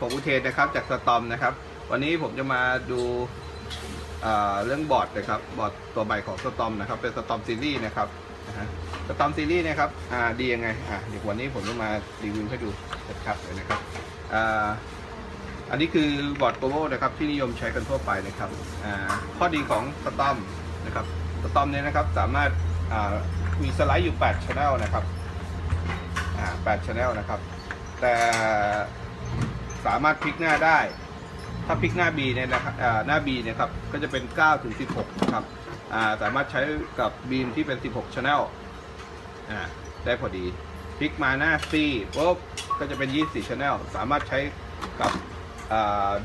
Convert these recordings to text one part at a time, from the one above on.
ผมอุเทนนะครับจากสตอมนะครับ วันนี้ผมจะมาดูเอ่อเรื่องบอร์ดนะครับบอร์ดตัวใหม่ของสตอมนะครับ เป็นสตอมซีรีส์นะครับสตอมซีรีส์นะครับดียังไงอ่าเดี๋ยววันนี้ผมจะมารีวิวให้ดูชัดๆเลยนะครับอันนี้คือบอร์ดโกโบนะครับที่นิยมใช้กันทั่วไปนะครับข้อดีของสตอมนะครับสตอมเนี่ยนะครับสามารถามีสไลด์อยู่8 Channel นะครับ8 Channel นะครับ แต่ สามารถพลิกหน้าได้ ถ้าพลิกหน้า B เนี่ยนะครับหน้า B เนี่ยครับก็จะเป็น9ถึง16นะครับสามารถใช้กับบีมที่เป็น 16 Channel ได้พอดีพลิกมาหน้า C ปุ๊บก็จะเป็น 24 Channel สามารถใช้กับ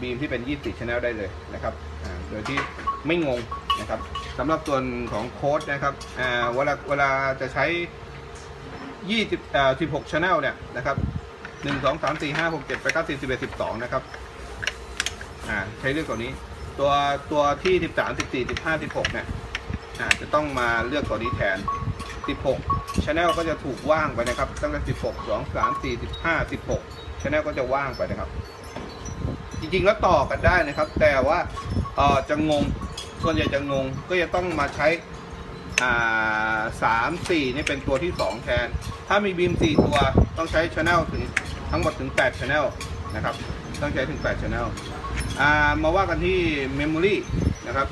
บีมที่เป็น 24 Channel ได้เลยนะครับโดยที่ไม่งงนะครับสำหรับส่วนของโค้ดนะครับเวลาเวลาจะใช้20 16 Channel เนี่ยนะครับ 1 2 3 4 5 6 7 8 9 10 11 12นะครับ อ่า ใช้เลือกตัวนี้ ตัวตัวที่13 14 15 16เนี่ย อ่า จะต้องมาเลือกตัวนี้แทน16 Channel ก็จะถูกว่างไปนะครับ ตั้งแต่16 2 3 4 15 16 Channel ก็จะว่างไปนะครับ จริงๆแล้วต่อกันได้นะครับ แต่ว่าเออจะงง ส่วนใหญ่จะงง ก็จะต้องมาใช้อ่าสามสี่นี่เป็นตัวที่สองแทน ถ้ามีบีมสี่ตัวต้องใช้ช anel ถึง ทั้งหมดถึง 8 channel นะครับต้องใช้ถึง 8 channel อ่ามาว่ากันที่ memory นะครับ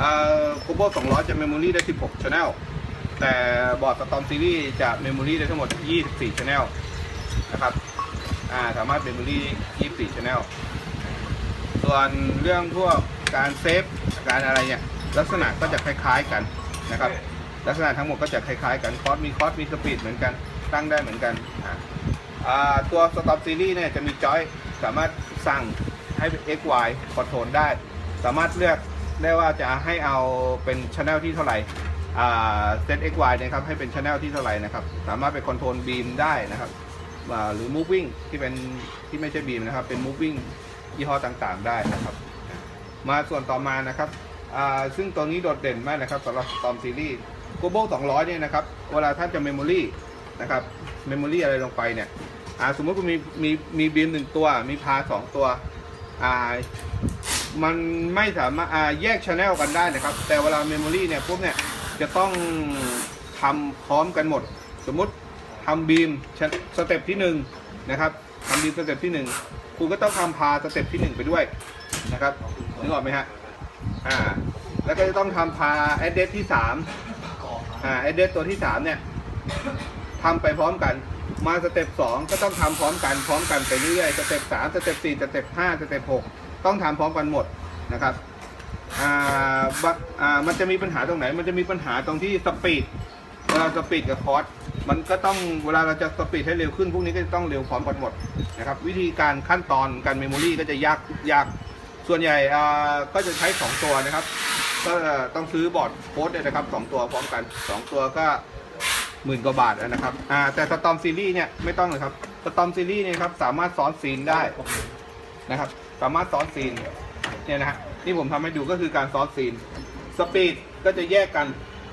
อ่า Combo 200 จะ memory ได้ 16 channel แต่บอร์ด Storm Series จะ memory ได้ทั้งหมด 24 channel นะครับอ่าสามารถ memory 24 channel ส่วนเรื่องพวกการเซฟการอะไรเนี่ยลักษณะก็จะคล้ายๆกันนะครับ ลักษณะทั้งหมดก็จะคล้ายๆกันคอร์สมีคอร์สมีสปีดเหมือนกันตั้งได้เหมือนกันอ่า ตัว Stop Series เนี่ยจะมีจอยสามารถสั่งให้เป็น X Y คอนโทรลได้ สามารถเลือกได้ว่าจะให้เอาเป็น Channel ที่เท่าไหร่อ่าเซต X Y นะครับให้เป็น Channel ที่เท่าไหร่นะครับ สามารถไปคอนโทรลบีมได้นะครับหรือ Moving ที่เป็นที่ไม่ใช่บีมนะครับ เป็น Moving ยี่ห้อต่างๆได้นะครับ มาส่วนต่อมานะครับซึ่งตัวนี้โดดเด่นมากนะครับสำหรับ Storm Series Global 200 เนี่ยนะครับ เวลาท่านจะ Memory นะครับ Memory อะไรลงไปเนี่ย อ่าสมมติคุณมีมีมีบีมหนึ่งตัว มีพาสองตัวอ่ามันไม่สามารถอ่าแยกช anel กันได้นะครับ แต่เวลา Memory เนี่ยปุ๊บเนี่ยจะต้องทำพร้อมกันหมด สมมติทำบีมสเต็ปที่หนึ่งนะครับทำบีมสเต็ปที่หนึ่งคุณก็ต้องทำพาสเต็ปที่หนึ่งไปด้วยนะครับนึกออกไหมฮะอ่าแล้วก็จะต้องทำพาแอดเดสที่สามอ่าไอดเดสตัวที่สามเนี่ยทำไปพร้อมกัน มาสเต็ปสองก็ต้องทำพร้อมกันพร้อมกันไปเรื่อยสเต็ปสามสเต็ปสี่สเต็ปห้าสเต็ปหกต้องทำพร้อมกันหมดนะครับอ่าบะอ่ามันจะมีปัญหาตรงไหน มันจะมีปัญหาตรงที่สปีดเวลาสปีดกับคอร์สมันก็ต้องเวลาเราจะสปีดให้เร็วขึ้นพวกนี้ก็จะต้องเร็วพร้อมกันหมดนะครับวิธีการขั้นตอนการเมมโมรีก็จะยากยากส่วนใหญ่อ่าก็จะใช้สองตัวนะครับ ก็ต้องซื้อบอร์ดโค้ดเลยนะครับสองตัวพร้อมกันสองตัวก็ หมื่นกว่าบาทนะครับอ่าแต่สตอมซีรีส์เนี่ยไม่ต้องเลยครับสตอมซีรีส์เนี่ยครับสามารถซ้อนซีนได้นะครับ สามารถซ้อนซีนเนี่ยนะฮะที่ผมทำให้ดูก็คือการซ้อนซีนสปีดก็จะแยกกัน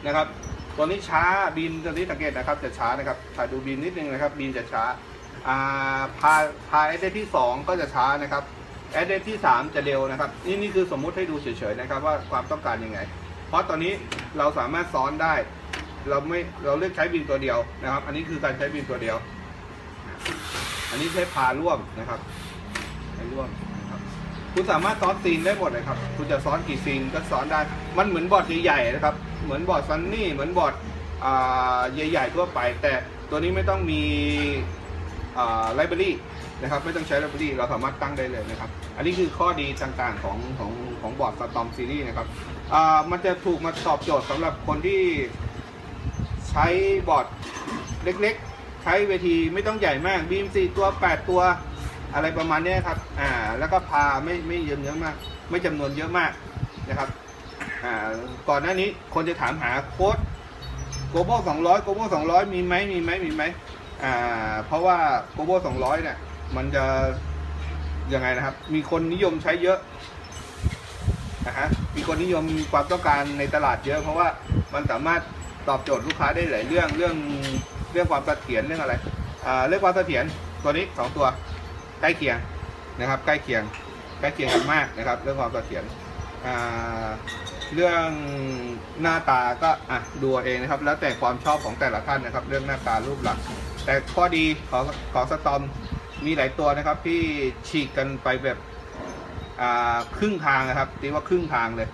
นะครับตัวนี้ช้าบีมตัวนี้สังเกตนะครับจะช้านะครับถ่ายดูบีมนิดนึงนะครับบีมจะช้าอ่าพาพาไอดเดที่สองก็จะช้านะครับแอดเดที่ 3 จะเร็วนะครับ นี่นี่คือสมมุติให้ดูเฉยๆนะครับว่าความต้องการยังไง เพราะตอนนี้เราสามารถซ้อนได้ เราไม่เราเลือกใช้บินตัวเดียวนะครับ อันนี้คือการใช้บินตัวเดียว อันนี้ใช้พาร่วมนะครับใช้ร่วมนะครับคุณสามารถซ้อนซีนได้หมดเลยครับ คุณจะซ้อนกี่ซีนก็ซ้อนได้ มันเหมือนบอร์ดใหญ่ๆนะครับ เหมือนบอร์ดซันนี่ เหมือนบอร์ดใหญ่ๆทั่วไป แต่ตัวนี้ไม่ต้องมีไลบรารีนะครับ ไม่ต้องใช้ไลบรารีเราสามารถตั้งได้เลยนะครับ อันนี้คือข้อดีต่างๆของของของบอร์ดสตอมซีรีส์นะครับอ่ามันจะถูกมาตอบโจทย์สำหรับคนที่ ใช้บอร์ดเล็กๆ ใช้เวทีไม่ต้องใหญ่มากบีมสี่ตัว8ตัวอะไรประมาณนี้ครับ อ่า แล้วก็พาไม่ไม่เยอะเยอะมาก ไม่จำนวนเยอะมากนะครับ อ่า ก่อนหน้านี้คนจะถามหาโค้ดโกลบอล200โกลบอล200มีไหมมีไหมมีไหมอ่า เพราะว่าโกโบ200เนี่ย มันจะยังไงนะครับ มีคนนิยมใช้เยอะนะฮะ มีคนนิยมความต้องการในตลาดเยอะ เพราะว่ามันสามารถ ตอบโจทย์ลูกค้าได้หลายเรื่องเรื่องเรื่องความเสถียรเรื่องอะไรเรื่องความเสถียรตัวนี้สองตัวใกล้เคียงนะครับ ใกล้เคียงใกล้เคียงกันมากนะครับ เรื่องความเสถียรเรื่องหน้าตาก็อะดูเองนะครับ แล้วแต่ความชอบของแต่ละท่านนะครับ เรื่องหน้าตารูปลักษณ์แต่ข้อดีของของสตอมมีหลายตัวนะครับที่ฉีกกันไปแบบครึ่งทางนะครับตีว่าครึ่งทางเลย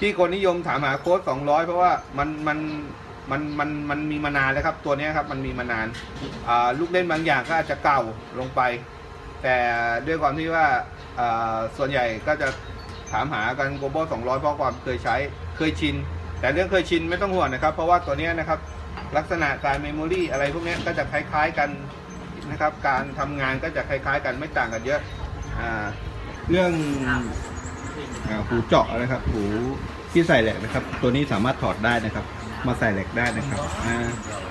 ที่คนนิยมถามหาโค้ด200 เพราะว่ามันมันมันมันมันมีมานานแล้วครับ ตัวนี้ครับมันมีมานานลูกเล่นบางอย่างก็อาจจะเก่าลงไป แต่ด้วยความที่ว่าส่วนใหญ่ก็จะถามหากันโกลบอล200 เพราะความเคยใช้เคยชิน แต่เรื่องเคยชินไม่ต้องห่วงนะครับ เพราะว่าตัวนี้นะครับลักษณะการเมมโมรีอะไรพวกนี้ก็จะคล้ายๆกันนะครับ การทำงานก็จะคล้ายๆ กันไม่ต่างกันเยอะอ่าเรื่อง อ่าหูเจาะนะครับ หูที่ใส่แหลกนะครับ ตัวนี้สามารถถอดได้นะครับ มาใส่แหลกได้นะครับอ่า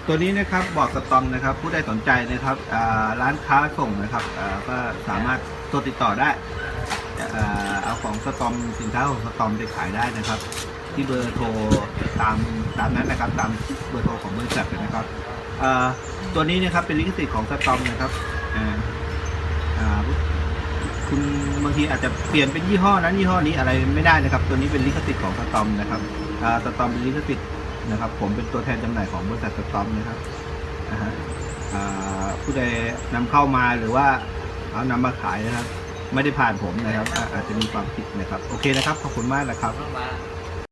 ตัวนี้นะครับบอร์ดสตอมนะครับ ผู้ใดสนใจนะครับอ่าร้านค้าส่งนะครับอ่าก็สามารถโทรติดต่อได้อ่าเอาของสตอมสินค้าของสตอมไปขายได้นะครับ ที่เบอร์โทรตามตามนั้นนะครับ ตามเบอร์โทรของบริษัทนะครับอ่าตัวนี้นะครับเป็นลิขสิทธิ์ของสตอมนะครับอ่าอ่า คุณบางทีอาจจะเปลี่ยนเป็นยี่ห้อนั้นยี่ห้อนี้อะไรไม่ได้นะครับ ตัวนี้เป็นลิขสิทธิ์ของสตอมนะครับสตอมเป็นลิขสิทธิ์นะครับ ผมเป็นตัวแทนจำหน่ายของบริษัทสตอมนะครับผู้ใดนำเข้ามาหรือว่าเอานำมาขายนะครับ ไม่ได้ผ่านผมนะครับ อาจจะมีความผิดนะครับ โอเคนะครับ ขอบคุณมากนะครับ